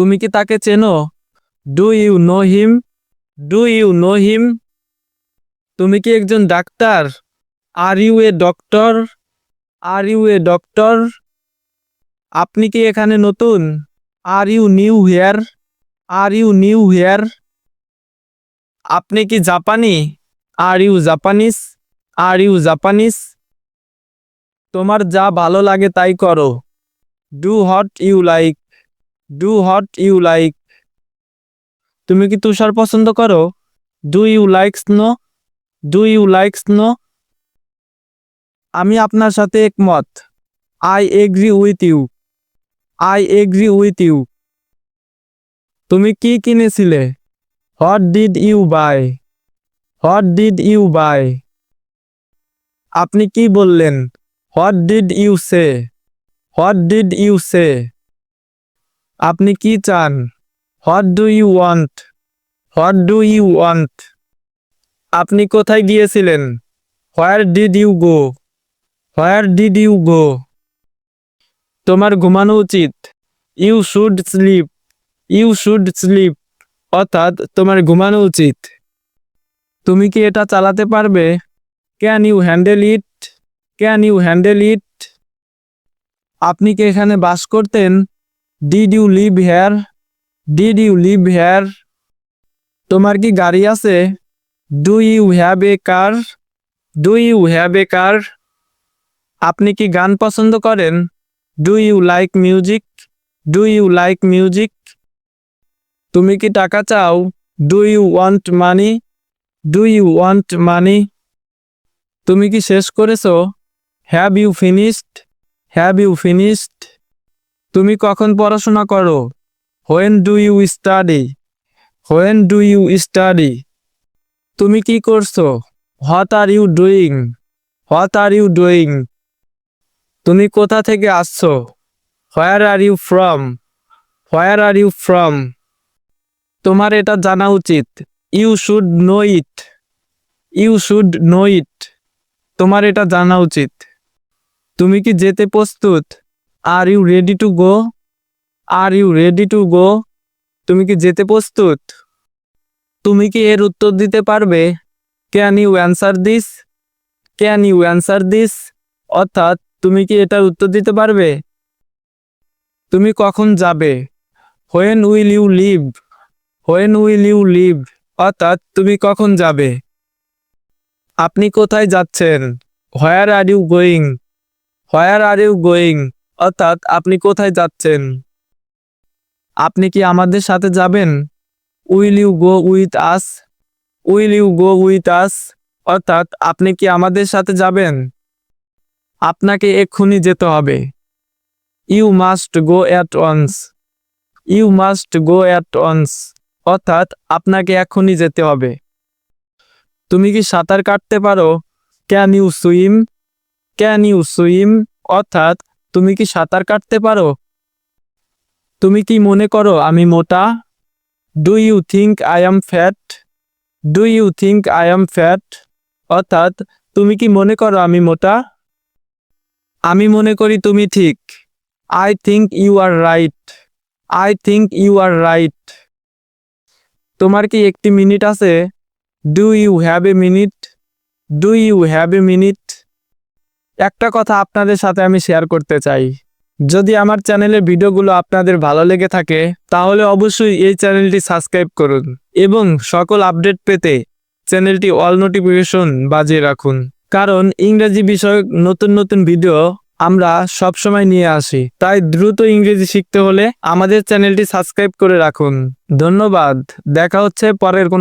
তুমি কি তাকে চেনো? Do you know him do you know him তুমি কি একজন doctor? Are you a doctor are you a doctor আপনি কি এখানে নতুন? Are you new here are you new here আপনি কি জাপানি? Are you Japanese are you Japanese তোমার যা ভালো লাগে তাই করো। Do what you like do what you like তুমি কি তুষার পছন্দ করো? Do you like snow do you like snow আমি আপনার সাথে একমত। I agree with you I agree with you তুমি কি কিনেছিলে? What did you buy what did you buy আপনি কি বললেন? What did you say what did you say আপনি কি চান? What do you want what do you want আপনি কোথায় গিয়েছিলেন? Where did you go where did you go তোমার ঘুমানো উচিত। You should sleep you should sleep অর্থাৎ তোমার ঘুমানো উচিত। তুমি কি এটা চালাতে পারবে? Can you handle it can you handle it আপনি কি এখানে বাস করতেন? Did you live here did you live here তোমার কি গাড়ি আছে? Do you have a car do you have a car আপনি কি গান পছন্দ করেন? Do you like music do you like music তুমি কি টাকা চাও? Do you want money do you want money তুমি কি শেষ করেছ? Have you finished have you finished তুমি কখন পড়াশোনা করো? When do you study when do you study তুমি কি করছ? What are you doing what are you doing তুমি কোথা থেকে আসছো? Where are you from where are you from তোমার এটা জানা উচিত। You should know it you should know it তোমার এটা জানা উচিত। তুমি কি যেতে প্রস্তুত? Are you ready to go are you ready to go তুমি কি যেতে প্রস্তুত? তুমি কি এর উত্তর দিতে পারবে? Can you answer this can you answer this অর্থাৎ, তুমি কি এটার উত্তর দিতে পারবে? তুমি কখন যাবে? When will you leave when will you leave অর্থাৎ, তুমি কখন যাবে? আপনি কোথায় যাচ্ছেন? Where are you going where are you going অর্থাৎ আপনি কোথায় যাচ্ছেন? আপনি কি আমাদের সাথে যাবেন? Will you go with us? Will you go with us? অর্থাৎ আপনি কি আমাদের সাথে যাবেন? আপনাকে এক্ষুনি যেতে হবে। You must go at once. You must go at once. অর্থাৎ আপনাকে এখনই যেতে হবে। তুমি কি সাঁতার কাটতে পারো? Can you swim? Can you swim? অর্থাৎ তুমি কি সাঁতার কাটতে পারো? তুমি কি মনে করো আমি মোটা? Do you think I am fat do you think I am fat অর্থাৎ, তুমি কি মনে করো আমি মোটা? আমি মনে করি তুমি ঠিক। I think you are right I think you are right তোমার কি একটি মিনিট আছে? Do you have a minute do you have a minute একটা কথা আপনাদের সাথে আমি শেয়ার করতে চাই। যদি আমার চ্যানেলের ভিডিওগুলো আপনাদের ভালো লেগে থাকে, তাহলে অবশ্যই এই চ্যানেলটি সাবস্ক্রাইব করুন এবং সকল আপডেট পেতে চ্যানেলটি অল নোটিফিকেশন বাজিয়ে রাখুন। কারণ ইংরেজি বিষয়ক নতুন নতুন ভিডিও আমরা সবসময় নিয়ে আসি, তাই দ্রুত ইংরেজি শিখতে হলে আমাদের চ্যানেলটি সাবস্ক্রাইব করে রাখুন। ধন্যবাদ, দেখা হচ্ছে পরের কোনো